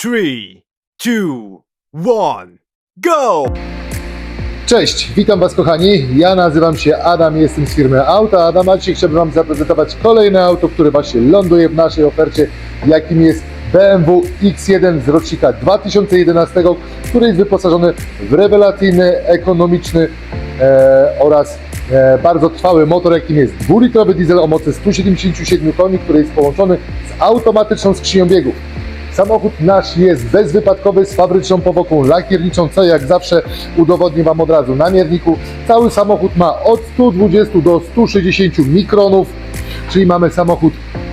three, two, one, go! Cześć, witam Was kochani. Ja nazywam się Adam, jestem z firmy Auta Adam, a dzisiaj chciałbym Wam zaprezentować kolejne auto, które właśnie ląduje w naszej ofercie, jakim jest BMW X1 z rocznika 2011, który jest wyposażony w rewelacyjny, ekonomiczny e, oraz e, bardzo trwały motor, jakim jest dwulitrowy diesel o mocy 177 koni, który jest połączony z automatyczną skrzynią biegów. Samochód nasz jest bezwypadkowy z fabryczną powłoką lakierniczą, co jak zawsze udowodnię Wam od razu na mierniku. Cały samochód ma od 120 do 160 mikronów, czyli mamy samochód,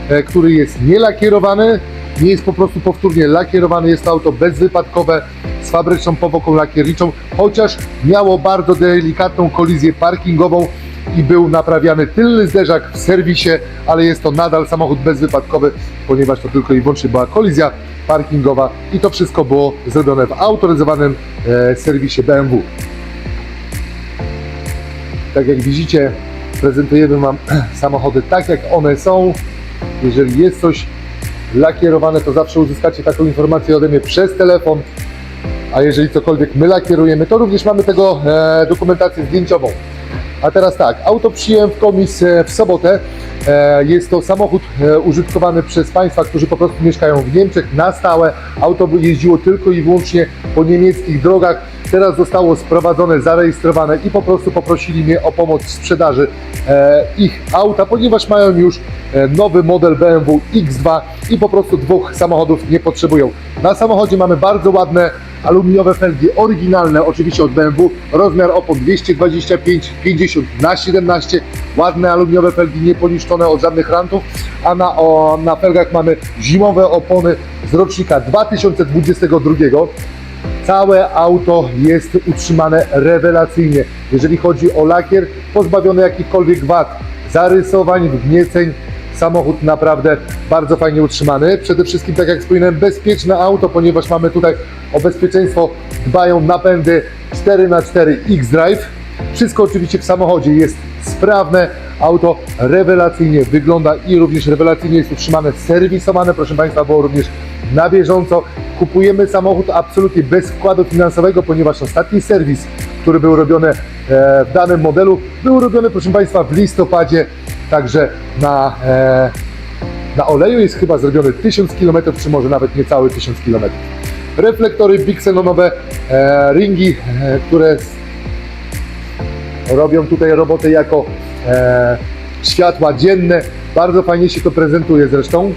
e, który jest nielakierowany, nie jest po prostu powtórnie lakierowany, jest to auto bezwypadkowe z fabryczną powłoką lakierniczą, chociaż miało bardzo delikatną kolizję parkingową i był naprawiany tylny zderzak w serwisie, ale jest to nadal samochód bezwypadkowy, ponieważ to tylko i wyłącznie była kolizja parkingowa i to wszystko było zrobione w autoryzowanym e, serwisie BMW. Tak jak widzicie, prezentujemy Wam samochody tak jak one są. Jeżeli jest coś lakierowane, to zawsze uzyskacie taką informację ode mnie przez telefon. A jeżeli cokolwiek my lakierujemy, to również mamy tego e, dokumentację zdjęciową. A teraz tak, auto przyjąłem w komis e, w sobotę. E, Jest to samochód e, użytkowany przez Państwa, którzy po prostu mieszkają w Niemczech na stałe. Auto jeździło tylko i wyłącznie po niemieckich drogach. Teraz zostało sprowadzone, zarejestrowane i po prostu poprosili mnie o pomoc w sprzedaży ich auta, ponieważ mają już nowy model BMW X2 i po prostu dwóch samochodów nie potrzebują. Na samochodzie mamy bardzo ładne aluminiowe felgi oryginalne, oczywiście od BMW, rozmiar opon 225-50 na 17, ładne aluminiowe felgi niepoliszczone od żadnych rantów, a na, o, na felgach mamy zimowe opony z rocznika 2022. Całe auto jest utrzymane rewelacyjnie. Jeżeli chodzi o lakier, pozbawiony jakichkolwiek wad, zarysowań, wgnieceń, samochód naprawdę bardzo fajnie utrzymany. Przede wszystkim, tak jak wspominałem, bezpieczne auto, ponieważ mamy tutaj o bezpieczeństwo dbają napędy 4x4 X-Drive. Wszystko oczywiście w samochodzie jest sprawne, auto rewelacyjnie wygląda i również rewelacyjnie jest utrzymane, serwisowane, proszę Państwa, było również na bieżąco. Kupujemy samochód absolutnie bez wkładu finansowego, ponieważ ostatni serwis, który był robiony e, w danym modelu, był robiony, proszę Państwa, w listopadzie, także na, e, na oleju jest chyba zrobiony 1000 km, czy może nawet niecałe 1000 km. Reflektory bixenonowe, e, ringi, e, które robią tutaj robotę jako światła dzienne. Bardzo fajnie się to prezentuje zresztą,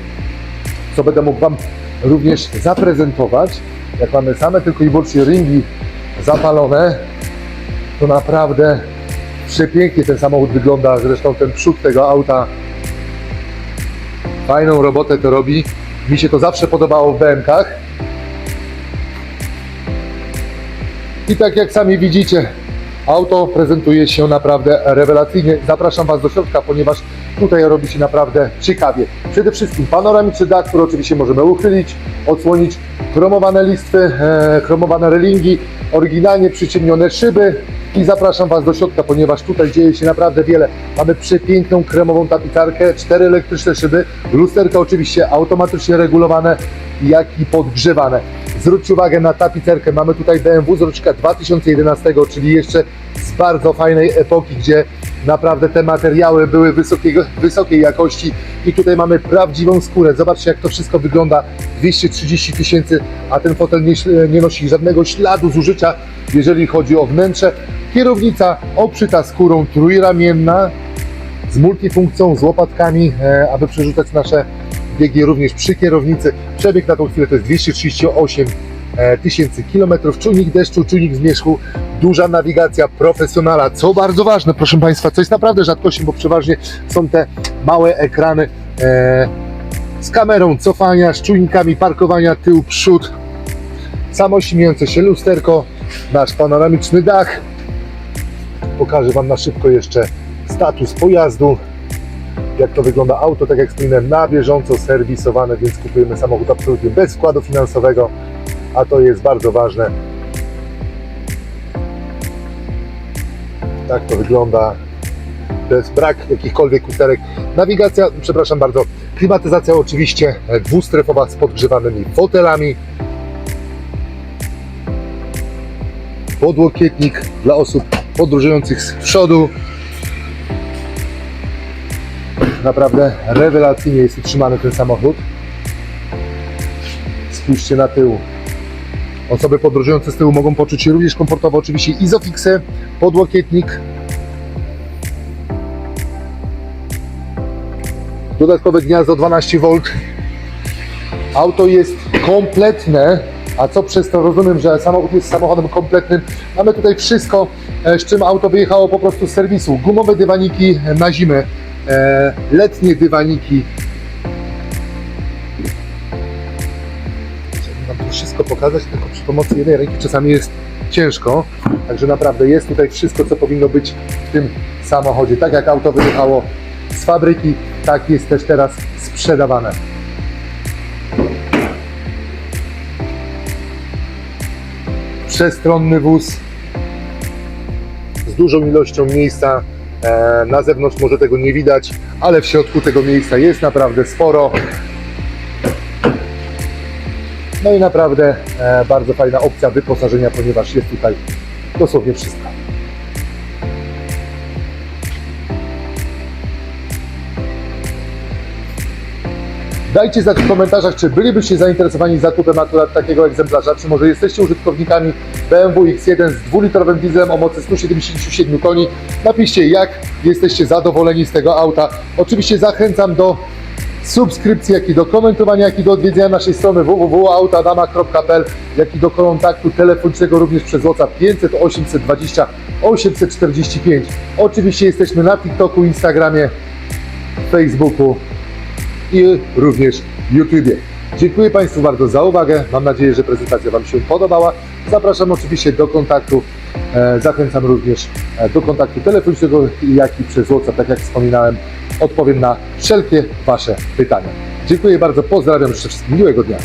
co będę mógł Wam również zaprezentować. Jak mamy same tylko i wyłącznie ringi zapalone, to naprawdę przepięknie ten samochód wygląda. Zresztą ten przód tego auta fajną robotę to robi. Mi się to zawsze podobało w BMKach. I tak jak sami widzicie, auto prezentuje się naprawdę rewelacyjnie. Zapraszam Was do środka, ponieważ tutaj robi się naprawdę ciekawie. Przede wszystkim panoramiczny dach, który oczywiście możemy uchylić, odsłonić, chromowane listwy, e, chromowane relingi, oryginalnie przyciemnione szyby i zapraszam Was do środka, ponieważ tutaj dzieje się naprawdę wiele. Mamy przepiękną kremową tapicarkę, cztery elektryczne szyby, lusterka oczywiście automatycznie regulowane, jak i podgrzewane. Zwróćcie uwagę na tapicerkę. Mamy tutaj BMW z rocznika 2011, czyli jeszcze z bardzo fajnej epoki, gdzie naprawdę te materiały były wysokiego, wysokiej jakości i tutaj mamy prawdziwą skórę. Zobaczcie jak to wszystko wygląda. 230 tysięcy, a ten fotel nie, nie nosi żadnego śladu zużycia, jeżeli chodzi o wnętrze. Kierownica obszyta skórą trójramienna z multifunkcją, z łopatkami, e, aby przerzucać nasze biegi również przy kierownicy. Przebieg na tą chwilę to jest 238 e, tysięcy kilometrów. Czujnik deszczu, czujnik zmierzchu, duża nawigacja profesjonala, co bardzo ważne, proszę Państwa, co jest naprawdę rzadkością, bo przeważnie są te małe ekrany e, z kamerą cofania, z czujnikami parkowania tył, przód, samo śmiejące się lusterko, nasz panoramiczny dach. Pokażę Wam na szybko jeszcze status pojazdu jak to wygląda auto, tak jak wspominałem, na bieżąco serwisowane, więc kupujemy samochód absolutnie bez wkładu finansowego, a to jest bardzo ważne. Tak to wygląda, bez brak jakichkolwiek usterek. Nawigacja, przepraszam bardzo, klimatyzacja oczywiście e, dwustrefowa z podgrzewanymi fotelami. Podłokietnik dla osób podróżujących z przodu, Naprawdę rewelacyjnie jest utrzymany ten samochód. Spójrzcie na tył. Osoby podróżujące z tyłu mogą poczuć się również komfortowo. Oczywiście Isofixy, podłokietnik. Dodatkowe gniazdo 12V. Auto jest kompletne, a co przez to rozumiem, że samochód jest samochodem kompletnym. Mamy tutaj wszystko, e, z czym auto wyjechało po prostu z serwisu. Gumowe dywaniki na zimę, letnie dywaniki. Chciałbym Wam to wszystko pokazać, tylko przy pomocy jednej ręki czasami jest ciężko. Także naprawdę jest tutaj wszystko, co powinno być w tym samochodzie. Tak jak auto wyjechało z fabryki, tak jest też teraz sprzedawane. Przestronny wóz z dużą ilością miejsca. E, Na zewnątrz może tego nie widać, ale w środku tego miejsca jest naprawdę sporo. No i naprawdę e, bardzo fajna opcja wyposażenia, ponieważ jest tutaj dosłownie wszystko. Dajcie znać w komentarzach, czy bylibyście zainteresowani zakupem akurat takiego egzemplarza, czy może jesteście użytkownikami BMW X1 z dwulitrowym dieslem o mocy 177 koni. Napiszcie, jak jesteście zadowoleni z tego auta. Oczywiście zachęcam do subskrypcji, jak i do komentowania, jak i do odwiedzenia naszej strony www.autadama.pl, jak i do kontaktu telefonicznego również przez WhatsApp 500 820 845. Oczywiście jesteśmy na TikToku, Instagramie, Facebooku i również YouTubie. Dziękuję Państwu bardzo za uwagę. Mam nadzieję, że prezentacja Wam się podobała. Zapraszam oczywiście do kontaktu. E, Zachęcam również e, do kontaktu telefonicznego, jak i przez WhatsApp, tak jak wspominałem. Odpowiem na wszelkie Wasze pytania. Dziękuję bardzo, pozdrawiam, życzę wszystkim miłego dnia.